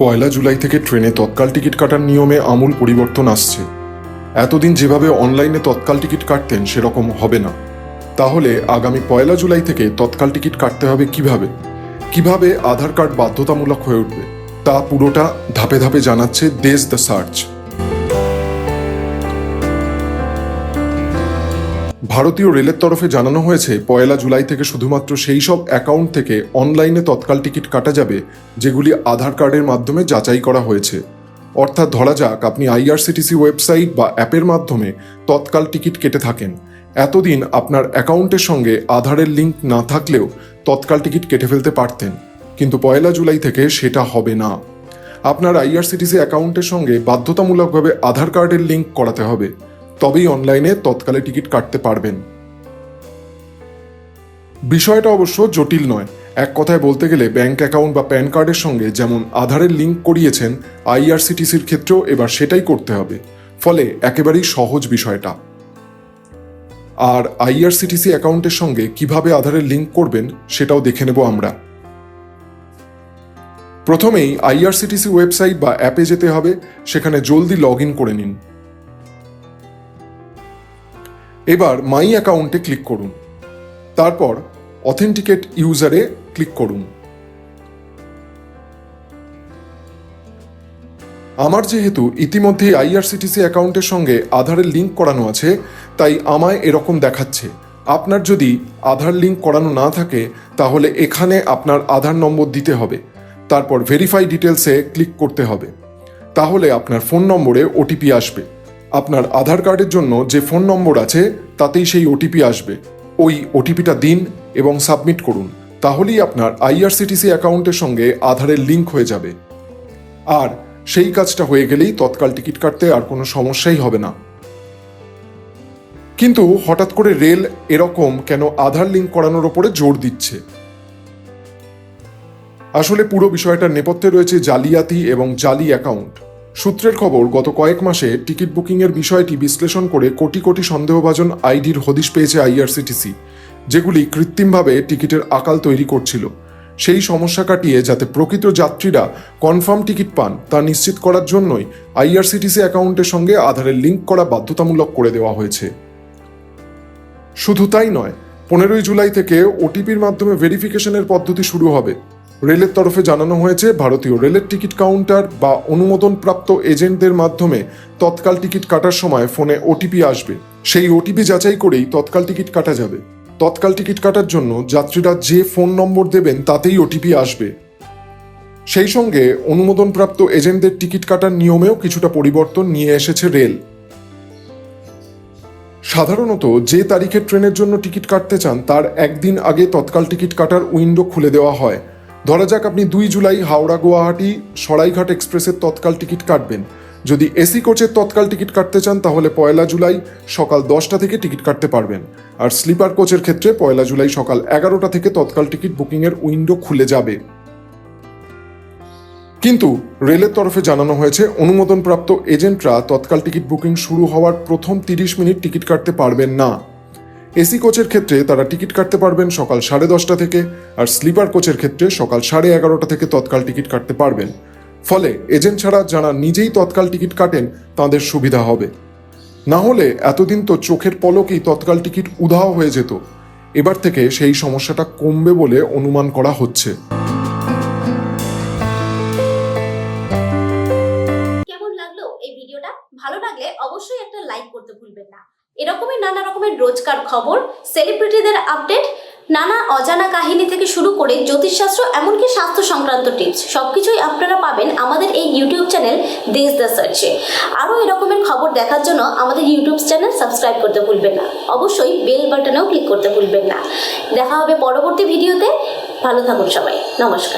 পয়লা জুলাই থেকে ট্রেনে তৎকাল টিকিট কাটার নিয়মে আমূল পরিবর্তন আসছে। এতদিন যেভাবে অনলাইনে তৎকাল টিকিট কাটতেন, সেরকম হবে না। তাহলে আগামী পয়লা জুলাই থেকে তৎকাল টিকিট কাটতে হবে কীভাবে? কীভাবে আধার কার্ড বাধ্যতামূলক হয়ে উঠবে? তা পুরোটা ধাপে ধাপে জানাচ্ছে দেশ দ্য সার্চ। ভারতীয় রেলের তরফে জানানো হয়েছে, পয়লা জুলাই থেকে শুধুমাত্র সেই সব অ্যাকাউন্ট থেকে অনলাইনে তৎকাল টিকিট কাটা যাবে, যেগুলি আধার কার্ডের মাধ্যমে যাচাই করা হয়েছে। অর্থাৎ ধরা যাক, আপনি আইআরসিটিসি ওয়েবসাইট বা অ্যাপের মাধ্যমে তৎকাল টিকিট কেটে থাকেন। এতদিন আপনার অ্যাকাউন্টের সঙ্গে আধারের লিঙ্ক না থাকলেও তৎকাল টিকিট কেটে ফেলতে পারতেন। কিন্তু পয়লা জুলাই থেকে সেটা হবে না। আপনার আইআরসিটিসি অ্যাকাউন্টের সঙ্গে বাধ্যতামূলকভাবে আধার কার্ডের লিঙ্ক করাতে হবে। তবেই অনলাইনে তৎকালে টিকিট কাটতে পারবেন। বিষয়টা অবশ্য জটিল নয়। এক কথায় বলতে গেলে ব্যাংক অ্যাকাউন্ট বা প্যান কার্ডের সঙ্গে যেমন আধারের লিঙ্ক করিয়েছেন, আইআরসিটিসির ক্ষেত্রেও এবার সেটাই করতে হবে। ফলে একেবারেই সহজ বিষয়টা। আর আইআরসিটিসি অ্যাকাউন্টের সঙ্গে কীভাবে আধারের লিঙ্ক করবেন সেটাও দেখে নেব আমরা। প্রথমেই আইআরসিটিসি ওয়েবসাইট বা অ্যাপে যেতে হবে, সেখানে জলদি লগ ইন করে নিন। এবার মাই অ্যাকাউন্টে ক্লিক করুন। তারপর অথেন্টিকেট ইউজারে ক্লিক করুন। আমার যেহেতু ইতিমধ্যেই আইআরসিটিসি অ্যাকাউন্টের সঙ্গে আধারের লিঙ্ক করানো আছে, তাই আমায় এরকম দেখাচ্ছে। আপনার যদি আধার লিঙ্ক করানো না থাকে, তাহলে এখানে আপনার আধার নম্বর দিতে হবে। তারপর ভেরিফাই ডিটেলসে ক্লিক করতে হবে। তাহলে আপনার ফোন নম্বরে ওটিপি আসবে। আপনার আধার কার্ডের জন্য যে ফোন নম্বর আছে, তাতেই সেই ওটিপি আসবে। ওই ওটিপিটা দিন এবং সাবমিট করুন। তাহলেই আপনার আইআরসিটিসি অ্যাকাউন্টের সঙ্গে আধারের লিঙ্ক হয়ে যাবে। আর সেই কাজটা হয়ে গেলেই তৎকাল টিকিট কাটতে আর কোনো সমস্যাই হবে না। কিন্তু হঠাৎ করে রেল এরকম কেন আধার লিঙ্ক করানোর ওপরে জোর দিচ্ছে? আসলে পুরো বিষয়টার নেপথ্যে রয়েছে জালিয়াতি এবং জালি অ্যাকাউন্ট। সূত্রের খবর, গত কয়েক মাসে টিকিট বুকিংয়ের বিষয়টি বিশ্লেষণ করে কোটি কোটি সন্দেহভাজন আইডির হদিশ পেয়েছে আইআরসিটিসি, যেগুলি কৃত্রিমভাবে টিকিটের আকাল তৈরি করছিল। সেই সমস্যা কাটিয়ে যাতে প্রকৃত যাত্রীরা কনফার্ম টিকিট পান, তা নিশ্চিত করার জন্যই আইআরসিটিসি অ্যাকাউন্টের সঙ্গে আধারের লিঙ্ক করা বাধ্যতামূলক করে দেওয়া হয়েছে। শুধু তাই নয়, পনেরোই জুলাই থেকে ওটিপির মাধ্যমে ভেরিফিকেশনের পদ্ধতি শুরু হবে। রেলের তরফে জানানো হয়েছে, ভারতীয় রেলের টিকিট কাউন্টার বা অনুমোদনপ্রাপ্ত এজেন্টদের মাধ্যমে তৎকাল টিকিট কাটার সময় ফোনে ওটিপি আসবে। সেই ওটিপি যাচাই করেই তৎকাল টিকিট কাটা যাবে। তৎকাল টিকিট কাটার জন্য যাত্রীরা যে ফোন নম্বর দেবেন, তাতেই ওটিপি আসবে। সেই সঙ্গে অনুমোদনপ্রাপ্ত এজেন্টদের টিকিট কাটার নিয়মেও কিছুটা পরিবর্তন নিয়ে এসেছে রেল। সাধারণত যে তারিখে ট্রেনের জন্য টিকিট কাটতে চান, তার একদিন আগে তৎকাল টিকিট কাটার উইন্ডো খুলে দেওয়া হয়। ধরা যাক আপনি দুই জুলাই হাওড়া গুয়াহাটি সরাইঘাট এক্সপ্রেসের তৎকাল টিকিট কাটবেন। যদি এসি কোচের তৎকাল টিকিট কাটতে চান, তাহলে পয়লা জুলাই সকাল দশটা থেকে টিকিট কাটতে পারবেন। আর স্লিপার কোচের ক্ষেত্রে পয়লা জুলাই সকাল এগারোটা থেকে তৎকাল টিকিট বুকিংয়ের উইন্ডো খুলে যাবে। কিন্তু রেলের তরফে জানানো হয়েছে, অনুমোদনপ্রাপ্ত এজেন্টরা তৎকাল টিকিট বুকিং শুরু হওয়ার প্রথম তিরিশ মিনিট টিকিট কাটতে পারবেন না। এসি কোচের ক্ষেত্রে তারা টিকিট কাটতে পারবেন সকাল সাড়ে দশটা থেকে আর স্লিপার কোচের ক্ষেত্রে সকাল সাড়ে এগারোটা থেকে তৎকাল টিকিট কাটতে পারবেন। ফলে এজেন্ট ছাড়া যারা নিজেই তৎকাল টিকিট কাটেন, তাদের সুবিধা হবে। না হলে এতদিন তো চোখের পলকেই তৎকাল টিকিট উধাও হয়ে যেত। এবার থেকে সেই সমস্যাটা কমবে বলে অনুমান করা হচ্ছে। কেমন লাগল এই ভিডিওটা? ভালো লাগলে অবশ্যই একটা লাইক করতে ভুলবেন না। এরকমই নানা রকমের রোজকার খবর সেলিব্রিটিদের আপডেট নানা অজানা কাহিনী থেকে শুরু করে জ্যোতিষশাস্ত্র, এমনকি স্বাস্থ্য সংক্রান্ত টিপস সব কিছুই আপনারা পাবেন আমাদের এই ইউটিউব চ্যানেল দেশ দ্য সার্চে আরও এরকমের খবর দেখার জন্য আমাদের ইউটিউব চ্যানেল সাবস্ক্রাইব করতে ভুলবেন না। অবশ্যই বেল বাটনেও ক্লিক করতে ভুলবেন না। দেখা হবে পরবর্তী ভিডিওতে ভালো থাকুন সবাই। নমস্কার।